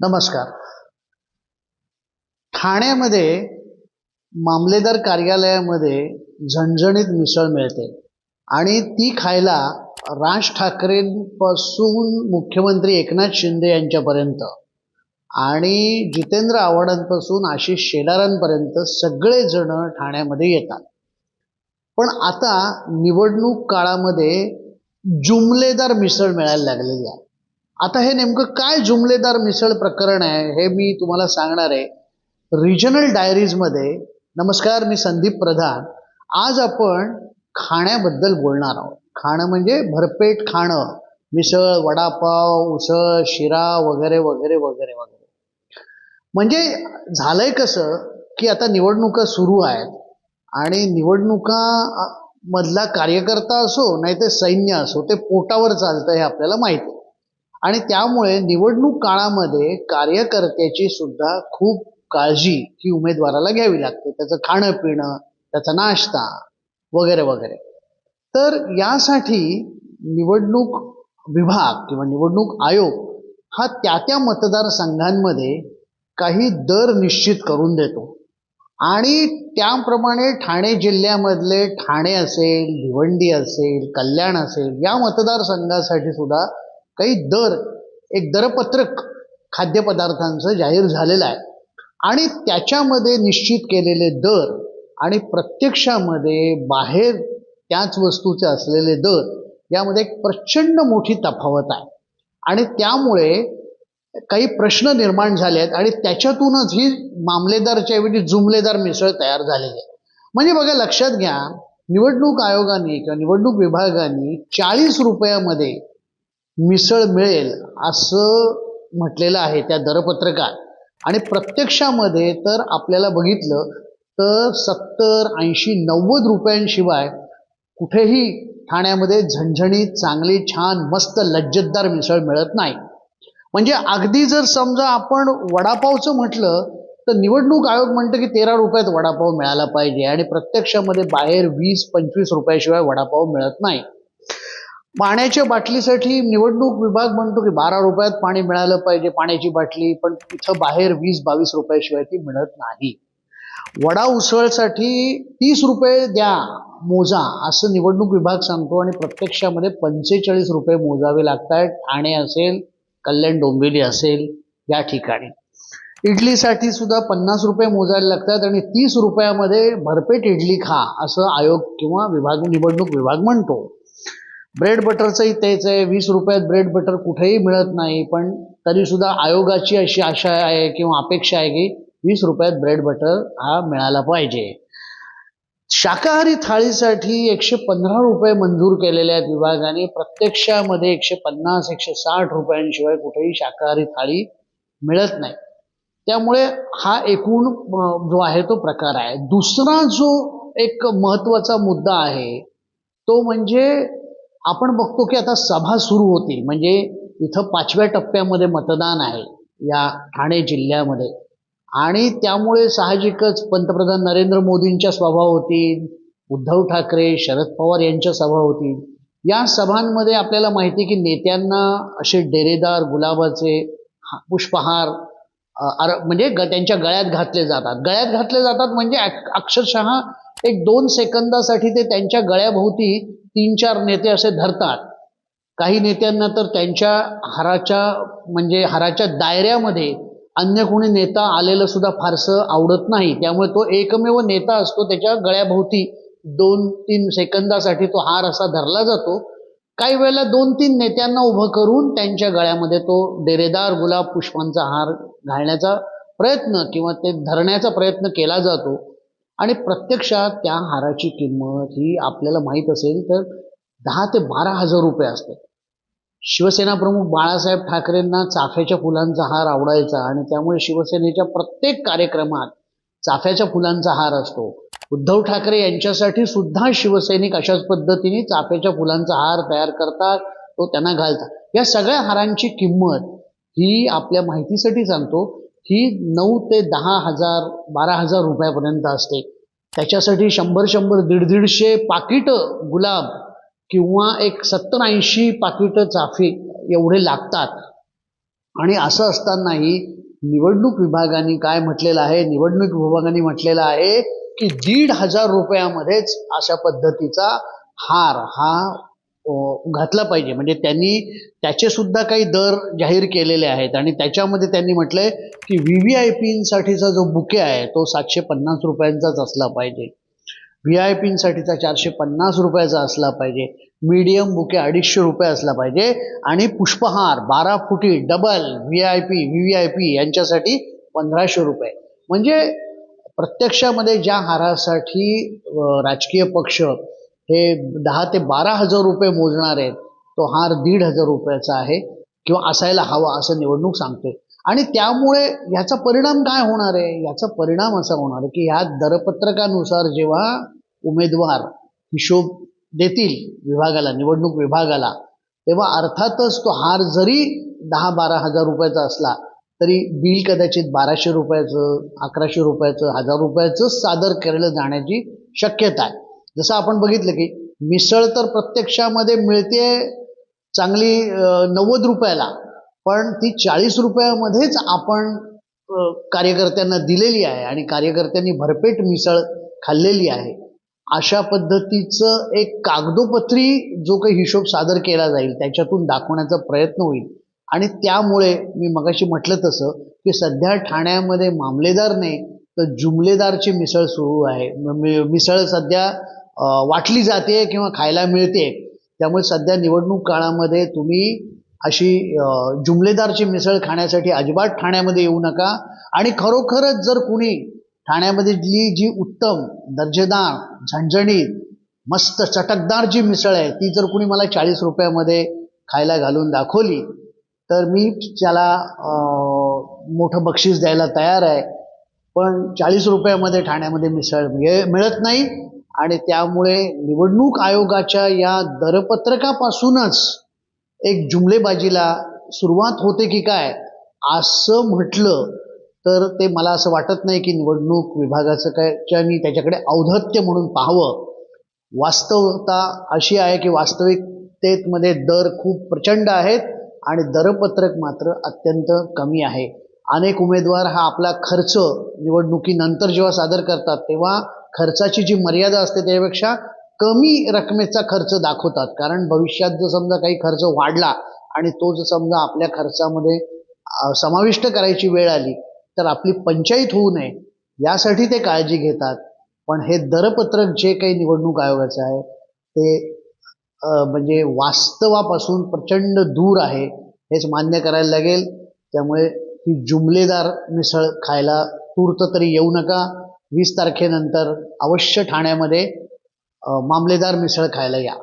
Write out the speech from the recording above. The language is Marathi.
नमस्कार. ठाण्यामध्ये मामलेदार कार्यालयामध्ये झणझणीत मिसळ मिळते आणि ती खायला राज ठाकरेंपासून मुख्यमंत्री एकनाथ शिंदे यांच्यापर्यंत आणि जितेंद्र आव्हाडांपासून आशिष शेलारांपर्यंत सगळेजण ठाण्यामध्ये येतात. पण आता निवडणूक काळामध्ये जुमलेदार मिसळ मिळायला लागलेली आहे. आता हे नेमकं काय जुमलेदार मिसळ प्रकरण आहे हे मी तुम्हाला सांगणार आहे. रिजनल डायरीजमध्ये नमस्कार मी संदीप प्रधान. आज आपण खाण्याबद्दल बोलणार आहोत. खाणं म्हणजे भरपेट खाणं. मिसळ वडापाव उसळ शिरा वगैरे वगैरे वगैरे वगैरे. म्हणजे झालंय कसं की आता निवडणुका सुरू आहेत आणि निवडणुका मधला कार्यकर्ता असो नाही ते सैन्य असो ते पोटावर चालतं हे आपल्याला माहिती आहे. आणि त्यामुळे निवडणूक काळामध्ये कार्यकर्त्याची सुद्धा खूप काळजी ही उमेदवाराला घ्यावी लागते. त्याचं खाणं पिणं त्याचा नाश्ता वगैरे वगैरे. तर यासाठी निवडणूक विभाग किंवा निवडणूक आयोग हा त्या त्या मतदारसंघांमध्ये काही दर निश्चित करून देतो. आणि त्याप्रमाणे ठाणे जिल्ह्यामधले ठाणे असेल भिवंडी असेल कल्याण असेल या मतदारसंघासाठी सुद्धा काही दर एक दरपत्रक खाद्यपदार्थांचं जाहीर झालेलं आहे. आणि त्याच्यामध्ये निश्चित केलेले दर आणि प्रत्यक्षामध्ये बाहेर त्याच वस्तूचे असलेले दर यामध्ये एक प्रचंड मोठी तफावत आहे. आणि त्यामुळे काही प्रश्न निर्माण झाले आहेत आणि त्याच्यातूनच ही मामलेदारच्या ऐवजी जुमलेदार मिसळ तयार झालेली आहे. म्हणजे बघा लक्षात घ्या निवडणूक आयोगाने किंवा निवडणूक विभागाने चाळीस रुपयामध्ये मिसळ मिळेल असं म्हटलेलं आहे त्या दरपत्रकात. आणि प्रत्यक्षामध्ये तर आपल्याला बघितलं तर सत्तर ऐंशी नव्वद रुपयांशिवाय कुठेही ठाण्यामध्ये झणझणीत चांगली छान मस्त लज्जतदार मिसळ मिळत नाही. म्हणजे अगदी जर समजा आपण वडापावचं म्हटलं तर निवडणूक आयोग म्हणतं की तेरा रुपयात वडापाव मिळाला पाहिजे आणि प्रत्यक्षामध्ये बाहेर वीस पंचवीस रुपयाशिवाय वडापाव मिळत नाही. पाण्याच्या बाटलीसाठी निवडणूक विभाग म्हणतो की बारा रुपयात पाणी मिळालं पाहिजे पाण्याची बाटली पण तिथं बाहेर वीस बावीस रुपयाशिवाय ती मिळत नाही. वडा उसळसाठी तीस रुपये द्या मोजा असं निवडणूक विभाग सांगतो आणि प्रत्यक्षामध्ये पंचेचाळीस रुपये मोजावे लागतात ठाणे असेल कल्याण डोंबिवली असेल या ठिकाणी. इडलीसाठी सुद्धा पन्नास रुपये मोजायला लागतात आणि तीस रुपयामध्ये भरपेट इडली खा असं आयोग किंवा विभाग निवडणूक विभाग म्हणतो. ब्रेड बटरचंही तेच आहे. वीस रुपयात ब्रेड बटर कुठेही मिळत नाही. पण तरीसुद्धा आयोगाची अशी आशा आहे किंवा अपेक्षा आहे की वीस रुपयात ब्रेड बटर हा मिळाला पाहिजे. शाकाहारी थाळीसाठी एकशे पंधरा रुपये मंजूर केलेले आहेत विभागाने. प्रत्यक्षामध्ये एकशे पन्नास एकशे साठ रुपयांशिवाय कुठेही शाकाहारी थाळी मिळत नाही. त्यामुळे हा एकूण जो आहे तो प्रकार आहे. दुसरा जो एक महत्त्वाचा मुद्दा आहे तो म्हणजे आपण बघतो की आता सभा सुरू होतील. म्हणजे इथं पाचव्या टप्प्यामध्ये मतदान आहे या ठाणे जिल्ह्यामध्ये. आणि त्यामुळे साहजिकच पंतप्रधान नरेंद्र मोदींच्या सभा होतील उद्धव ठाकरे शरद पवार यांच्या सभा होतील. या सभांमध्ये आपल्याला माहिती आहे की नेत्यांना असे डेरेदार गुलाबाचे पुष्पहार अर म्हणजे ग त्यांच्या गळ्यात घातले जातात. गळ्यात घातले जातात म्हणजे अक्षरशः एक दोन सेकंदासाठी ते त्यांच्या गळ्याभोवती तीन चार नेते असे धरतात. काही नेत्यांना तर त्यांच्या हाराच्या म्हणजे हाराच्या दायऱ्यामध्ये अन्य कोणी नेता आलेलं सुद्धा फारसं आवडत नाही. त्यामुळे तो एकमेव नेता असतो त्याच्या गळ्याभोवती दोन तीन सेकंदासाठी तो हार असा धरला जातो. काही वेळेला दोन तीन नेत्यांना उभं करून त्यांच्या गळ्यामध्ये तो डेरेदार गुलाब पुष्पांचा हार घालण्याचा प्रयत्न किंवा ते धरण्याचा प्रयत्न केला जातो. आणि प्रत्यक्षात त्या हाराची किंमत ही आपल्याला माहीत असेल तर दहा ते बारा हजार रुपये असते. शिवसेना प्रमुख बाळासाहेब ठाकरेंना चाफ्याच्या फुलांचा हार आवडायचा आणि त्यामुळे शिवसेनेच्या प्रत्येक कार्यक्रमात चाफ्याच्या फुलांचा हार असतो. उद्धव ठाकरे यांच्यासाठी सुद्धा शिवसैनिक अशाच पद्धतीने चाफ्याच्या फुलांचा हार तयार करतात तो त्यांना घालतात. या सगळ्या हारांची किंमत ही आपल्या माहितीसाठी सांगतो. ही नऊ ते दहा हजार बारा हजार रुपयापर्यंत असते. त्याच्यासाठी शंभर शंभर दीड दीडशे पाकिटं गुलाब किंवा एक सत्तर ऐंशी पाकिटं चाफी एवढे लागतात. आणि असं असतानाही निवडणूक विभागाने काय म्हटलेलं आहे? निवडणूक विभागाने म्हटलेलं आहे की दीड हजार रुपयामध्येच अशा पद्धतीचा हार हा घातला पाहिजे. म्हणजे त्यांनी त्याचे सुद्धा काही दर जाहीर केलेले आहेत आणि त्याच्यामध्ये त्यांनी म्हटलंय की व्ही व्ही आय पीसाठीचा जो बुके आहे तो सातशे पन्नास रुपयांचाच असला पाहिजे. व्ही आय पीसाठीचा चारशे पन्नास रुपयाचा असला पाहिजे. मीडियम बुके अडीचशे रुपये असला पाहिजे. आणि पुष्पहार बारा फुटी double V I P V V I P यांच्यासाठी पंधराशे रुपये. म्हणजे प्रत्यक्षामध्ये ज्या हारासाठी राजकीय पक्ष हे दहा ते बारा हजार रुपये मोजणार आहेत तो हार दीड हजार रुपयाचा आहे किंवा असायला हवा असं निवडणूक सांगते आणि त्यामुळे ह्याचा परिणाम काय होणार आहे? याचा परिणाम असा होणार आहे की ह्या दरपत्रकानुसार जेव्हा उमेदवार हिशोब देतील विभागाला निवडणूक विभागाला तेव्हा अर्थातच तो हार जरी दहा बारा हजार रुपयाचा असला तरी बिल कदाचित बाराशे रुपयाचं अकराशे रुपयाचं हजार रुपयाचं सादर केलं जाण्याची शक्यता आहे. जसं आपण बघितलं की मिसळ तर प्रत्यक्षामध्ये मिळते चांगली नव्वद रुपयाला पण ती चाळीस रुपयामध्येच आपण कार्यकर्त्यांना दिलेली आहे आणि कार्यकर्त्यांनी भरपेट मिसळ खाल्लेली आहे. अशा पद्धतीचं एक कागदोपत्री जो काही हिशोब सादर केला जाईल त्याच्यातून दाखवण्याचा प्रयत्न होईल. आणि त्यामुळे मी मगाशी म्हटलं तसं की सध्या ठाण्यामध्ये मामलेदार नाही तर जुमलेदारची मिसळ सुरू आहे. मि- मिसळ सध्या वाटली जाते किंवा खायला मिळते. त्यामुळे सध्या निवडणूक काळामध्ये तुम्ही अशी जुमलेदारची मिसळ खाण्यासाठी अजिबात ठाण्यामध्ये येऊ नका. आणि खरोखरच जर कुणी ठाण्यामधली जी उत्तम दर्जेदार झणझणीत मस्त चटकदार जी मिसळ आहे ती जर कुणी मला चाळीस रुपयामध्ये खायला घालून दाखवली तर मी त्याला मोठं बक्षीस द्यायला तयार आहे. पण चाळीस रुपयामध्ये ठाण्यामध्ये मिसळ मिळत नाही. आणि त्यामुळे निवडणूक आयोगाच्या या दरपत्रकापासूनच एक जुमलेबाजीला सुरुवात होते की काय असं म्हटलं तर ते मला असं वाटत नाही की निवडणूक विभागाचं काय त्याच्याकडे औद्धत्य म्हणून पाहावं. वास्तवता अशी आहे की वास्तविकतेमध्ये दर खूप प्रचंड आहेत आणि दरपत्रक मात्र अत्यंत कमी आहे. अनेक उमेदवार हा आपला खर्च निवडणुकीनंतर जेव्हा सादर करतात तेव्हा खर्चाची जी मर्यादा असते त्यापेक्षा कमी रकमेचा खर्च दाखवतात. कारण भविष्यात जर समजा काही खर्च वाढला आणि तो जर समजा आपल्या खर्चामध्ये समाविष्ट करायची वेळ आली तर आपली पंचायत होऊ नये यासाठी ते काळजी घेतात. पण हे दरपत्रक जे काही निवडणूक आयोगाचं आहे ते म्हणजे वास्तवापासून प्रचंड दूर आहे हेच मान्य करायला लागेल. त्यामुळे ही जुमलेदार मिसळ खायला तूर्त तरी येऊ नका. वीस तारखेनंतर अवश्य ठाण्यामध्ये मामलेदार मिसळ खायला या.